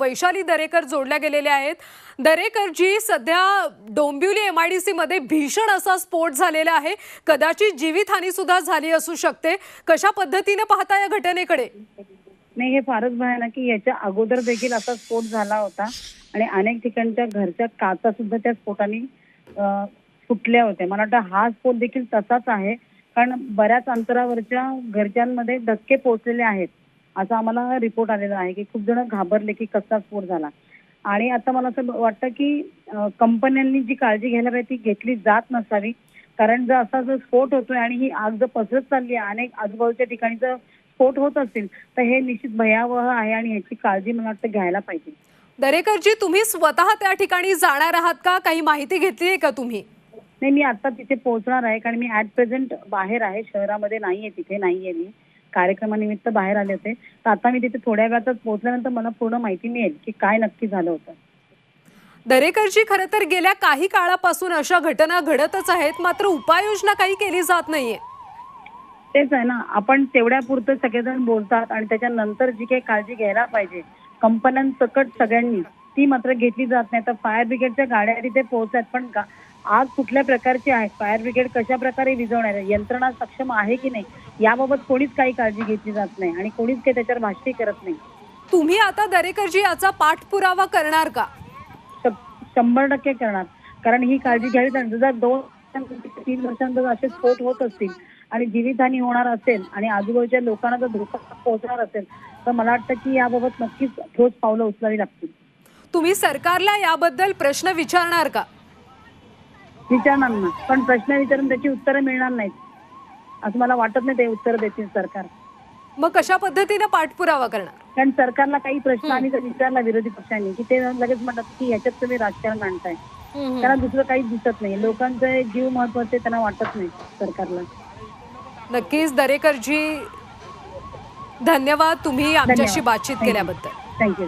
वैशाली दरेकर जोडल्या गेलेल्या आहेत. दरेकरजी सध्या डोंबिवली एम आय डी सीमध्ये भीषण असा स्फोट झालेला आहे. कदाचित जीवितहानी सुद्धा झाली असू शकते. कशा पद्धतीने पाहता या घटनेकडे? नाही हे फारच भयानक की याच्या अगोदर देखील असा स्फोट झाला होता. आणि अनेक ठिकाणच्या घरच्या काचा सुद्धा त्या स्फोटाने फुटल्या होत्या. मला वाटतं हा स्फोट देखील तसाच आहे. कारण बऱ्याच अंतरावरच्या घरच्यांमध्ये धक्के पोहोचलेले आहेत. असा आम्हाला रिपोर्ट आलेला आहे की खूप जण घाबरले की कसा स्फोट झाला. आणि आता मला असं वाटतं की कंपन्यांनी जी काळजी घ्यायला पाहिजे ती घेतली जात नसावी. कारण जर असा जर स्फोट होतोय आणि ही आग जर पसरत चालली आहे अनेक आजूबाजूच्या ठिकाणी जर स्फोट होत असतील तर हे निश्चित भयावह आहे आणि ह्याची काळजी मला वाटतं घ्यायला पाहिजे. दरेकरजी तुम्ही स्वतः त्या ठिकाणी जाणार आहात का? काही माहिती घेतली आहे का तुम्ही? नाही मी आता तिथे पोहोचणार आहे कारण मी ऍट प्रेझेंट बाहेर आहे शहरामध्ये नाहीये तिथे नाहीये मी. कार्यक्रमानिमित्त बाहेर आले होते. तर आता मी तिथे थोड्या वेळातच पोहोचल्यानंतर मला पूर्ण माहिती मिळेल की काय नक्की झालं होतं. दरेकरजी खरं तर गेल्या काही काळापासून अशा घटना घडतच आहेत मात्र उपाययोजना काही केली जात नाहीये. तेच आहे ना आपण तेवढ्या पुरतं सगळेजण बोलतात आणि त्याच्यानंतर जी काही काळजी घ्यायला पाहिजे कंपन्यांसकट सगळ्यांनी ती मात्र घेतली जात नाही. तर फायर ब्रिगेडच्या गाड्या तिथे पोहोचतात पण आग कुठल्या प्रकारची आहे? फायर ब्रिगेड कशा प्रकारे विझवणार आहे? यंत्रणा सक्षम आहे की नाही? याबाबत कोणीच काही काळजी घेतली जात नाही आणि कोणीच काही त्याच्यावर भाष्य करत नाही. तुम्ही आता दरेकरजी याचा पाठपुरावा करणार का? शंभर टक्के करणार. कारण ही काळजी घ्यावी लागणार जर दोन तीन वर्षांतर असे स्फोट होत असतील आणि जीवितहानी होणार असेल आणि आजूबाजूच्या लोकांना जर धोका पोहोचणार असेल तर मला वाटतं की याबाबत नक्कीच ठोस पावलं उचलावी लागतील. तुम्ही सरकारला याबद्दल प्रश्न विचारणार का? विचारणार ना. पण प्रश्न विचारून त्याची उत्तरं मिळणार नाहीत. असं मला वाटत नाही ते उत्तर देतील सरकार. मग कशा पद्धतीने पाठपुरावा करणार? कारण सरकारला काही प्रश्न आम्ही जर विचारला विरोधी पक्षांनी की ते लगेच म्हणतात की ह्याच्यात तुम्ही राजकारण आणताय. त्यांना दुसरं काही दिसत नाही. लोकांचे जीव महत्त्वाचे त्यांना वाटत नाही सरकारला. नक्कीच दरेकरजी धन्यवाद तुम्ही आमच्याशी. बातचीत. केल्याबद्दल. थँक्यू